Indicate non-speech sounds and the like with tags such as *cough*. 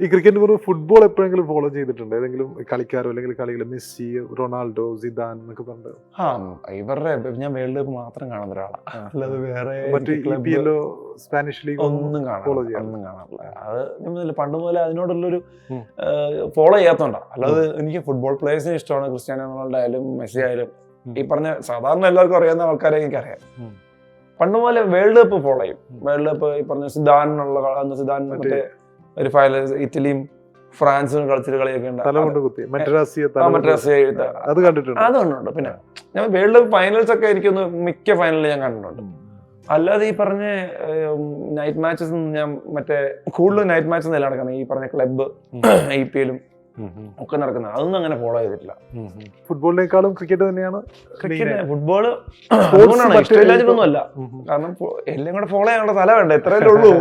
ഈ ക്രിക്കറ്റ് വെറും ഫുട്ബോൾ എപ്പോഴെങ്കിലും ഫോളോ ചെയ്തിട്ടുണ്ട്? ഏതെങ്കിലും കളിക്കാരോ അല്ലെങ്കിൽ കളികൾ മെസ്സി റൊണാൾഡോ സിദാൻ എന്നൊക്കെ പറഞ്ഞിട്ട് ആ ഇവരുടെ ഞാൻ വേൾഡ് കപ്പ് മാത്രം കാണുന്ന ഒരാളാണ് അല്ലാതെ വേറെ മറ്റു സ്പാനിഷ് ലീഗ് ഒന്നും ഫോളോ ഒന്നും കാണാറില്ല. അത് ഞാൻ പണ്ട് മുതലേ അതിനോടുള്ളൊരു. ഫോളോ ചെയ്യാത്തോണ്ടാ. അല്ലാതെ എനിക്ക് ഫുട്ബോൾ പ്ലേയേഴ്സിനെ ഇഷ്ടമാണ്. ക്രിസ്ത്യാനോ റൊണാൾഡോ ആയാലും മെസ്സി ആയാലും. ഈ പറഞ്ഞ സാധാരണ എല്ലാവർക്കും അറിയാവുന്ന ആൾക്കാരെ എനിക്കറിയാം. പണ്ട് മുതലേ വേൾഡ് കപ്പ് ഫോളോ ചെയ്യും. വേൾഡ് കപ്പ് ഈ പറഞ്ഞ സിദാനുള്ള സിദാൻ മറ്റേ ഒരു ഫൈനൽ ഇറ്റലിയും ഫ്രാൻസും കളിച്ചൊരു കളിയൊക്കെ ഉണ്ട്. അത് കണ്ടിട്ടുണ്ട്. അത് കണ്ടിട്ടുണ്ട്. പിന്നെ ഞാൻ വേൾഡ് കപ്പ് ഫൈനൽസ് ഒക്കെ ആയിരിക്കും മിക്ക ഫൈനലിൽ ഞാൻ കണ്ടിട്ടുണ്ട്. അല്ലാതെ ഈ പറഞ്ഞ നൈറ്റ് മാച്ചസ് ഞാൻ മറ്റേ കൂടുതൽ നൈറ്റ് മാച്ചസ് എല്ലാം നടക്കുന്നത്. ഈ പറഞ്ഞ ക്ലബ്ബ്. ഐ പി എല്ലും ഒക്കെ നടക്കുന്നത്. അതൊന്നും അങ്ങനെ ഫോളോ ചെയ്തിട്ടില്ല. ഫുട്ബോളിനേക്കാളും ക്രിക്കറ്റ് തന്നെയാണ് ക്രിക്കറ്റ് അതുകൊണ്ടാണ് ഇഷ്ടമില്ലാഞ്ഞിട്ടൊന്നും അല്ല കാരണം എല്ലാം കൂടെ ഫോളോ ചെയ്യാനുള്ള സ്ഥലം വേണ്ട. എത്രയല്ലേ *laughs* ഉള്ളൂ.